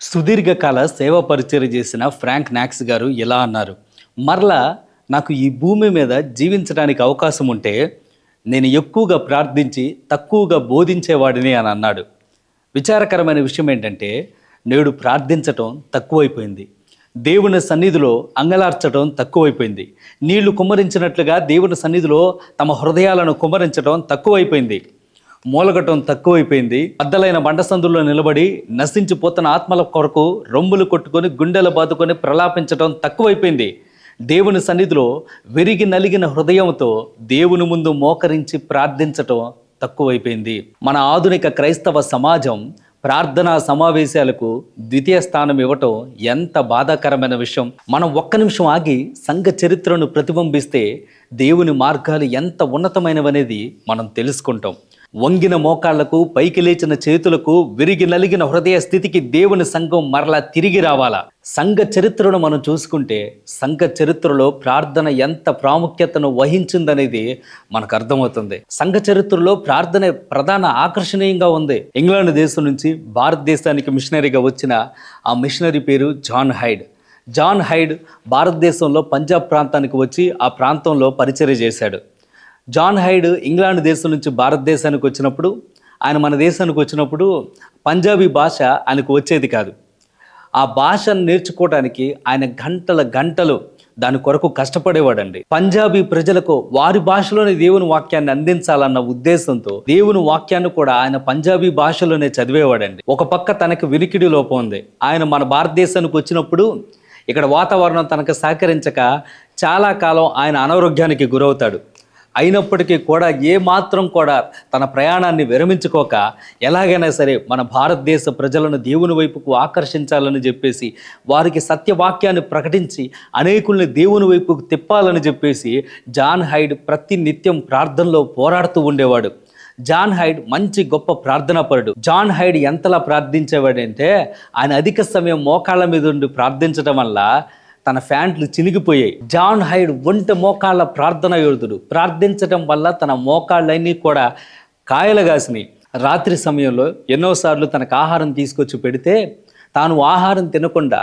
సుదీర్ఘకాల సేవ పరిచయం చేసిన ఫ్రాంక్ నాక్స్ గారు ఇలా అన్నారు. మరలా నాకు ఈ భూమి మీద జీవించడానికి అవకాశం ఉంటే నేను ఎక్కువగా ప్రార్థించి తక్కువగా బోధించేవాడిని అని అన్నాడు. విచారకరమైన విషయం ఏంటంటే నేడు ప్రార్థించటం తక్కువైపోయింది. దేవుని సన్నిధిలో అంగలార్చడం తక్కువైపోయింది. నీళ్ళు కుమ్మరించినట్లుగా దేవుని సన్నిధిలో తమ హృదయాలను కుమ్మరించడం తక్కువైపోయింది. మూలగటం తక్కువైపోయింది. అద్దలైన బండసందుల్లో నిలబడి నశించిపోతున్న ఆత్మల కొరకు రొమ్ములు కొట్టుకొని గుండెలు బాదుకొని ప్రలాపించడం తక్కువైపోయింది. దేవుని సన్నిధిలో విరిగి నలిగిన హృదయంతో దేవుని ముందు మోకరించి ప్రార్థించటం తక్కువైపోయింది. మన ఆధునిక క్రైస్తవ సమాజం ప్రార్థనా సమావేశాలకు ద్వితీయ స్థానం ఇవ్వటం ఎంత బాధాకరమైన విషయం. మనం ఒక్క నిమిషం ఆగి సంఘ చరిత్రను ప్రతిబింబిస్తే దేవుని మార్గాలు ఎంత ఉన్నతమైనవనేది మనం తెలుసుకుంటాం. వంగిన మోకాళ్ళకు పైకి లేచిన చేతులకు విరిగి నలిగిన హృదయ స్థితికి దేవుని సంఘం మరలా తిరిగి రావాలా? సంఘ చరిత్రను మనం చూసుకుంటే సంఘ చరిత్రలో ప్రార్థన ఎంత ప్రాముఖ్యతను వహించిందనేది మనకు అర్థమవుతుంది. సంఘ చరిత్రలో ప్రార్థన ప్రధాన ఆకర్షణీయంగా ఉంది. ఇంగ్లాండ్ దేశం నుంచి భారతదేశానికి మిషనరీగా వచ్చిన ఆ మిషనరీ పేరు జాన్ హైడ్. జాన్ హైడ్ భారతదేశంలో పంజాబ్ ప్రాంతానికి వచ్చి ఆ ప్రాంతంలో పరిచర్య చేశాడు. జాన్ హైడ్ ఇంగ్లాండ్ దేశం నుంచి భారతదేశానికి వచ్చినప్పుడు ఆయన మన దేశానికి వచ్చినప్పుడు పంజాబీ భాష ఆయనకు వచ్చేది కాదు. ఆ భాషను నేర్చుకోవడానికి ఆయన గంటల గంటలు దాని కొరకు కష్టపడేవాడండి. పంజాబీ ప్రజలకు వారి భాషలోని దేవుని వాక్యాన్ని అందించాలన్న ఉద్దేశంతో దేవుని వాక్యాన్ని కూడా ఆయన పంజాబీ భాషలోనే చదివేవాడండి. ఒక పక్క తనకు వినికిడి లోపం ఉంది. ఆయన మన భారతదేశానికి వచ్చినప్పుడు ఇక్కడ వాతావరణం తనకు సహకరించక చాలా కాలం ఆయన అనారోగ్యానికి గురవుతాడు. అయినప్పటికీ కూడా ఏ మాత్రం కూడా తన ప్రయాణాన్ని విరమించుకోక ఎలాగైనా సరే మన భారతదేశ ప్రజలను దేవుని వైపుకు ఆకర్షించాలని చెప్పేసి వారికి సత్యవాక్యాన్ని ప్రకటించి అనేకుల్ని దేవుని వైపుకు తిప్పాలని చెప్పేసి జాన్ హైడ్ ప్రతి నిత్యం ప్రార్థనలో పోరాడుతూ ఉండేవాడు. జాన్ హైడ్ మంచి గొప్ప ప్రార్థనాపరుడు జాన్ హైడ్ ఎంతలా ప్రార్థించేవాడంటే ఆయన అధిక సమయం మోకాళ్ళ మీద ఉండి ప్రార్థించడం వల్ల తన ఫ్యాంట్లు చినిగిపోయాయి. జాన్ హైడ్ ఒంటి మోకాళ్ళ ప్రార్థన యోధుడు. ప్రార్థించడం వల్ల తన మోకాళ్ళన్నీ కూడా కాయలు కాసినాయి రాత్రి సమయంలో ఎన్నోసార్లు తనకు ఆహారం తీసుకొచ్చి పెడితే తాను ఆహారం తినకుండా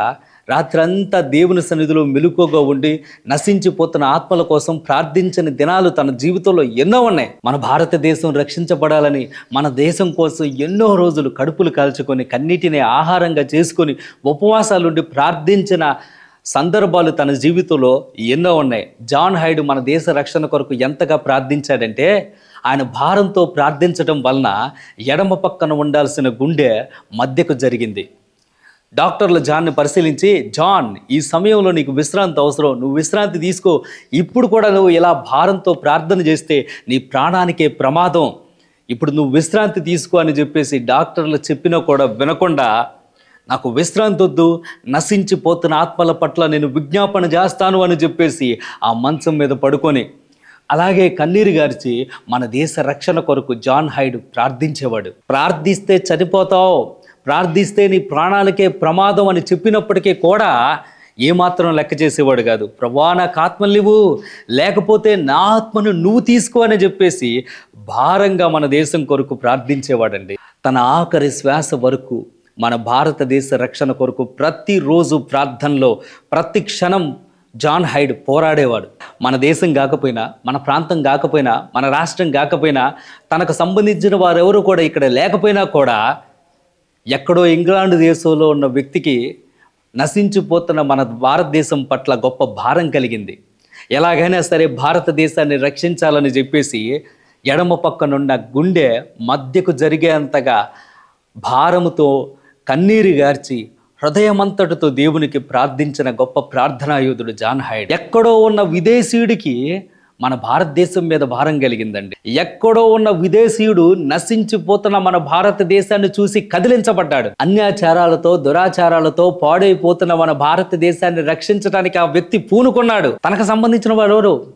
రాత్రంతా దేవుని సన్నిధిలో మెలుకోగా ఉండి నశించిపోతున్న ఆత్మల కోసం ప్రార్థించిన దినాలు తన జీవితంలో ఎన్నో ఉన్నాయి. మన భారతదేశం రక్షించబడాలని మన దేశం కోసం ఎన్నో రోజులు కడుపులు కాల్చుకొని కన్నీటిని ఆహారంగా చేసుకొని ఉపవాసాలుండి ప్రార్థించిన సందర్భాలు తన జీవితంలో ఎన్నో ఉన్నాయి. జాన్ హైడ్ మన దేశ రక్షణ కొరకు ఎంతగా ప్రార్థించాడంటే ఆయన భారంతో ప్రార్థించడం వలన ఎడమ పక్కన ఉండాల్సిన గుండె మధ్యకు జరిగింది. డాక్టర్లు జాన్ని పరిశీలించి జాన్ ఈ సమయంలో నీకు విశ్రాంతి అవసరం. నువ్వు విశ్రాంతి తీసుకో. ఇప్పుడు కూడా నువ్వు ఇలా భారంతో ప్రార్థన చేస్తే నీ ప్రాణానికే ప్రమాదం. ఇప్పుడు నువ్వు విశ్రాంతి తీసుకో అని చెప్పేసి డాక్టర్లు చెప్పినా కూడా వినకుండా నాకు విశ్రాంతి వద్దు నశించిపోతున్న ఆత్మల పట్ల నేను విజ్ఞాపన చేస్తాను అని చెప్పేసి ఆ మంచం మీద పడుకొని అలాగే కన్నీరు గార్చి మన దేశ రక్షణ కొరకు జాన్ హైడ్ ప్రార్థించేవాడు. ప్రార్థిస్తే చనిపోతావు ప్రార్థిస్తే నీ ప్రాణాలకే ప్రమాదం అని చెప్పినప్పటికీ కూడా ఏమాత్రం లెక్క చేసేవాడు కాదు. ప్రభా నాకు ఆత్మలివు లేకపోతే నా ఆత్మను నువ్వు తీసుకో అని చెప్పేసి భారంగా మన దేశం కొరకు ప్రార్థించేవాడండి. తన ఆఖరి శ్వాస వరకు మన భారతదేశ రక్షణ కొరకు ప్రతిరోజు ప్రార్థనలో ప్రతి క్షణం జాన్ హైడ్ పోరాడేవాడు. మన దేశం కాకపోయినా మన ప్రాంతం కాకపోయినా మన రాష్ట్రం కాకపోయినా తనకు సంబంధించిన వారెవరు కూడా ఇక్కడ లేకపోయినా కూడా ఎక్కడో ఇంగ్లాండ్ దేశంలో ఉన్న వ్యక్తికి నశించిపోతున్న మన భారతదేశం పట్ల గొప్ప భారం కలిగింది. ఎలాగైనా సరే భారతదేశాన్ని రక్షించాలని చెప్పేసి ఎడమ పక్కనున్న గుండె మధ్యకు జరిగేంతగా భారముతో కన్నీరు గార్చి హృదయమంతటితో దేవునికి ప్రార్థించిన గొప్ప ప్రార్థనాయుధుడు జాన్ హైడ్. ఎక్కడో ఉన్న విదేశీయుడికి మన భారతదేశం మీద భారం కలిగిందండి. ఎక్కడో ఉన్న విదేశీయుడు నశించిపోతున్న మన భారతదేశాన్ని చూసి కదిలించబడ్డాడు. అన్యాచారాలతో దురాచారాలతో పాడైపోతున్న మన భారతదేశాన్ని రక్షించడానికి ఆ వ్యక్తి పూనుకున్నాడు. తనకు సంబంధించిన వారు ఎవరు?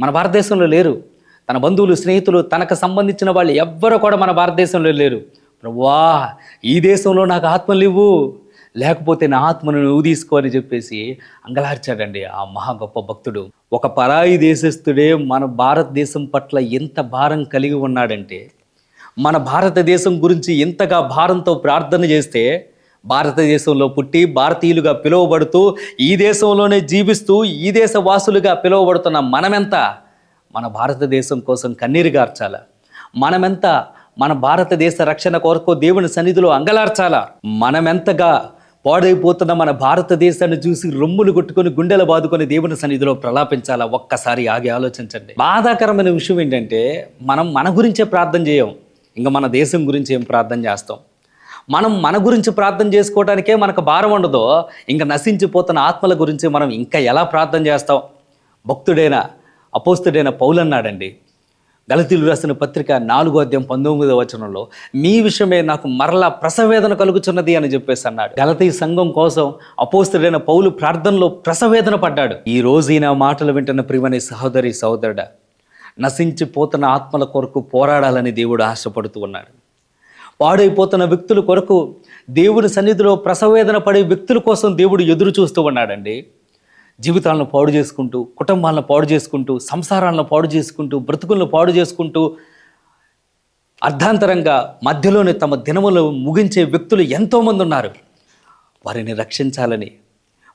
మన భారతదేశంలో లేరు. తన బంధువులు స్నేహితులు తనకు సంబంధించిన వాళ్ళు ఎవ్వరు కూడా మన భారతదేశంలో లేరు. ప్రభువా ఈ దేశంలో నాకు ఆత్మలు ఇవ్వు లేకపోతే నా ఆత్మను నువ్వు తీసుకో అని చెప్పేసి అంగలార్చాడండి ఆ మహా గొప్ప భక్తుడు. ఒక పరాయి దేశస్థుడే మన భారతదేశం పట్ల ఎంత భారం కలిగి ఉన్నాడంటే మన భారతదేశం గురించి ఎంతగా భారంతో ప్రార్థన చేస్తే భారతదేశంలో పుట్టి భారతీయులుగా పిలువబడుతూ ఈ దేశంలోనే జీవిస్తూ ఈ దేశ వాసులుగా పిలువబడుతున్న మనమెంత? మన భారతదేశం కోసం కన్నీరు గార్చాల మనమెంత మన భారతదేశ రక్షణ కొరకు దేవుని సన్నిధిలో అంగలార్చాలా? మనమెంతగా పాడైపోతున్న మన భారతదేశాన్ని చూసి రొమ్ములు కొట్టుకొని గుండెలు బాదుకొని దేవుని సన్నిధిలో ప్రలాపించాలా? ఒక్కసారి ఆగి ఆలోచించండి. బాధాకరమైన విషయం ఏంటంటే మనం మన గురించే ప్రార్థన చేయం. ఇంకా మన దేశం గురించి ఏం ప్రార్థన చేస్తాం? మనం మన గురించి ప్రార్థన చేసుకోవడానికే మనకు భారం ఉండదో. ఇంకా నశించిపోతున్న ఆత్మల గురించి మనం ఇంకా ఎలా ప్రార్థన చేస్తాం? భక్తుడైన అపోస్తుడైన పౌలన్నాడండి. అన్నాడండి గలతీలు రాసిన పత్రిక నాలుగో అధ్యాయం పంతొమ్మిదో వచనంలో మీ విషయమే నాకు మరలా ప్రసవేదన కలుగుచున్నది అని చెప్పేసి అన్నాడు. గలతీ సంఘం కోసం అపోస్తుడైన పౌలు ప్రార్థనలో ప్రసవేదన పడ్డాడు. ఈ రోజు ఈయన మాటలు వింటున్న ప్రియమని సహోదరి సహోదరుడ నశించిపోతున్న ఆత్మల కొరకు పోరాడాలని దేవుడు ఆశపడుతూ ఉన్నాడు. పాడైపోతున్న వ్యక్తుల కొరకు దేవుని సన్నిధిలో ప్రసవేదన పడే వ్యక్తుల కోసం దేవుడు ఎదురు చూస్తూ ఉన్నాడండి. జీవితాలను పాడు చేసుకుంటూ కుటుంబాలను పాడు చేసుకుంటూ సంసారాలను పాడు చేసుకుంటూ బ్రతుకులను పాడు చేసుకుంటూ అర్ధాంతరంగా మధ్యలోనే తమ దినములు ముగించే వ్యక్తులు ఎంతోమంది ఉన్నారు. వారిని రక్షించాలని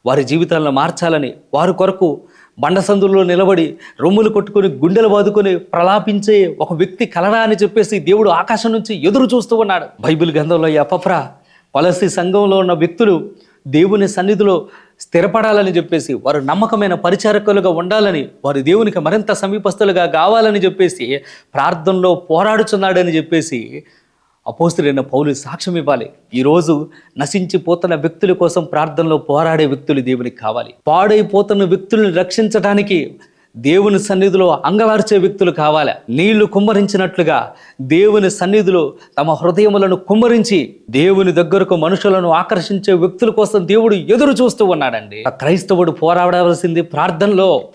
వారి జీవితాలను మార్చాలని వారి కొరకు బండసందుల్లో నిలబడి రొమ్ములు కొట్టుకొని గుండెలు బాదుకొని ప్రలాపించే ఒక వ్యక్తి కలరా అని చెప్పేసి దేవుడు ఆకాశం నుంచి ఎదురు చూస్తూ ఉన్నాడు. బైబిల్ గ్రంథంలో ఈ అపఫ్రా పలసి సంఘంలో ఉన్న వ్యక్తులు దేవుని సన్నిధిలో స్థిరపడాలని చెప్పేసి వారు నమ్మకమైన పరిచారకులుగా ఉండాలని వారు దేవునికి మరింత సమీపస్తులుగా కావాలని చెప్పేసి ప్రార్థనలో పోరాడుచున్నాడని చెప్పేసి అపోస్తుడైన పౌలు సాక్ష్యం ఇవ్వాలి. ఈరోజు నశించిపోతున్న వ్యక్తుల కోసం ప్రార్థనలో పోరాడే వ్యక్తులు దేవునికి కావాలి. పాడైపోతున్న వ్యక్తులను రక్షించడానికి దేవుని సన్నిధిలో అంగవార్చే వ్యక్తులు కావాలి. నీళ్ళు కుమ్మరించినట్లుగా దేవుని సన్నిధిలో తమ హృదయములను కుమ్మరించి దేవుని దగ్గరకు మనుషులను ఆకర్షించే వ్యక్తుల కోసం దేవుడు ఎదురు చూస్తూ ఉన్నాడండి. ఆ క్రైస్తవుడు పోరాడవలసింది ప్రార్థనలో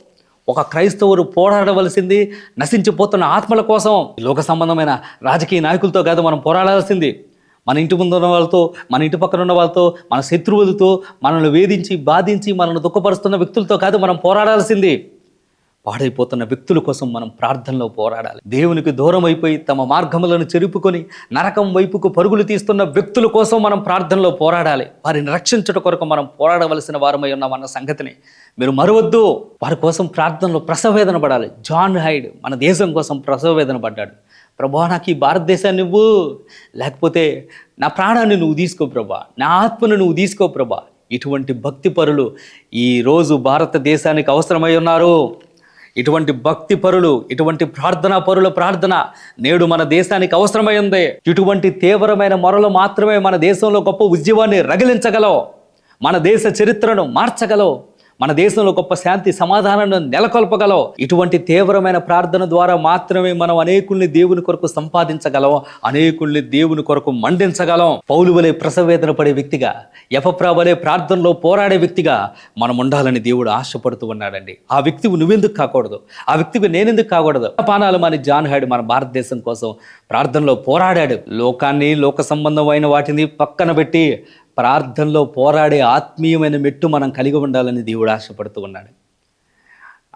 ఒక క్రైస్తవుడు పోరాడవలసింది నశించిపోతున్న ఆత్మల కోసం. లోక సంబంధమైన రాజకీయ నాయకులతో కాదు మనం పోరాడాల్సింది. మన ఇంటి ముందు ఉన్న వాళ్ళతో మన ఇంటి పక్కన ఉన్న వాళ్ళతో మన శత్రువులతో మనల్ని వేధించి బాధించి మనల్ని దుఃఖపరుస్తున్న వ్యక్తులతో కాదు మనం పోరాడాల్సింది. పాడైపోతున్న వ్యక్తుల కోసం మనం ప్రార్థనలో పోరాడాలి. దేవునికి దూరం అయిపోయి తమ మార్గములను చెరుపుకొని నరకం వైపుకు పరుగులు తీస్తున్న వ్యక్తుల కోసం మనం ప్రార్థనలో పోరాడాలి. వారిని రక్షించుట కొరకు మనం పోరాడవలసిన వారమై ఉన్నామన్న సంగతిని మీరు మరవద్దు. వారి కోసం ప్రార్థనలో ప్రసవేదన పడాలి. జాన్ హైడ్ మన దేశం కోసం ప్రసవేదన పడ్డాడు. ప్రభా నాకు ఈ భారతదేశాన్ని నువ్వు లేకపోతే నా ప్రాణాన్ని నువ్వు తీసుకో ప్రభా. నా ఆత్మను నువ్వు తీసుకో ప్రభా. ఇటువంటి భక్తి పరులు ఈరోజు భారతదేశానికి అవసరమై ఉన్నారు. ఇటువంటి భక్తి పరులు ఇటువంటి ప్రార్థనా పరుల ప్రార్థన నేడు మన దేశానికి అవసరమై ఉంది ఇటువంటి తీవ్రమైన మొరలు మాత్రమే మన దేశంలో గొప్ప ఉద్యమాన్ని రగిలించగలవు. మన దేశ చరిత్రను మార్చగలవు. మన దేశంలో గొప్ప శాంతి సమాధానాన్ని నెలకొల్పగలవు. ఇటువంటి తీవ్రమైన ప్రార్థన ద్వారా మాత్రమే మనం అనేకుల్ని దేవుని కొరకు సంపాదించగలం అనేకుల్ని దేవుని కొరకు మండించగలం పౌలు వలె ప్రసవేదన పడే వ్యక్తిగా యపప్రావలే వలె ప్రార్థనలో పోరాడే వ్యక్తిగా మనం ఉండాలని దేవుడు ఆశపడుతూ ఉన్నాడండి. ఆ వ్యక్తివి నువ్వెందుకు కాకూడదు? ఆ వ్యక్తికి నేనెందుకు కాకూడదు? పానాలు మన జాన్ హైడ్ మన భారతదేశం కోసం ప్రార్థనలో పోరాడాడు. లోకాన్ని లోక సంబంధమైన వాటిని పక్కన పెట్టి ప్రార్థనలో పోరాడే ఆత్మీయమైన మెట్టు మనం కలిగి ఉండాలని దేవుడు ఆశపడుతూ ఉన్నాడు.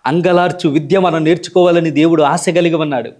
అంగలార్చు విద్య మనం నేర్చుకోవాలని దేవుడు ఆశ కలిగి ఉన్నాడు.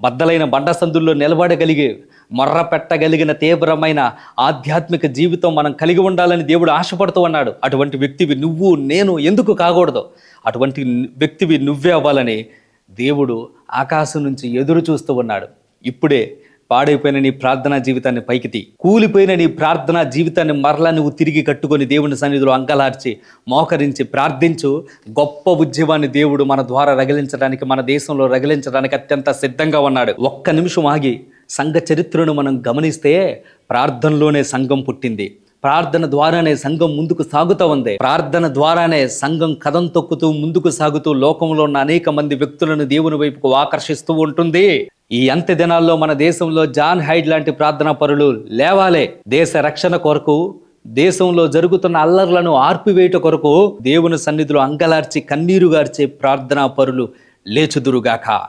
బద్దలైన బండసందుల్లో నిలబడగలిగే మొర్ర పెట్టగలిగిన తీవ్రమైన ఆధ్యాత్మిక జీవితం మనం కలిగి ఉండాలని దేవుడు ఆశపడుతూ ఉన్నాడు. అటువంటి వ్యక్తివి నువ్వు నేను ఎందుకు కాకూడదు? అటువంటి వ్యక్తివి నువ్వే అవ్వాలని దేవుడు ఆకాశం నుంచి ఎదురు చూస్తూ ఉన్నాడు. ఇప్పుడే పాడైపోయిన నీ ప్రార్థనా జీవితాన్ని పైకితి. కూలిపోయిన నీ ప్రార్థనా జీవితాన్ని మరలా నువ్వు తిరిగి కట్టుకొని దేవుని సన్నిధిలో అంకలార్చి మోకరించి ప్రార్థించు. గొప్ప ఉద్యమాన్ని దేవుడు మన ద్వారా రగిలించడానికి మన దేశంలో రగిలించడానికి అత్యంత సిద్ధంగా ఉన్నాడు. ఒక్క నిమిషం ఆగి సంఘ చరిత్రను మనం గమనిస్తే ప్రార్థనలోనే సంఘం పుట్టింది. ప్రార్థన ద్వారానే సంఘం ముందుకు సాగుతూ ఉంది. ప్రార్థన ద్వారానే సంఘం కథం తొక్కుతూ ముందుకు సాగుతూ లోకంలో ఉన్న అనేక మంది వ్యక్తులను దేవుని వైపుకు ఆకర్షిస్తూ ఉంటుంది. ఈ అంత్య దినాల్లో మన దేశంలో జాన్ హైడ్ లాంటి ప్రార్థనా పరులు లేవాలే. దేశ రక్షణ కొరకు దేశంలో జరుగుతున్న అల్లర్లను ఆర్పివేయట కొరకు దేవుని సన్నిధిలో అంగలార్చి కన్నీరు గార్చే ప్రార్థనా పరులు లేచుదురుగాక.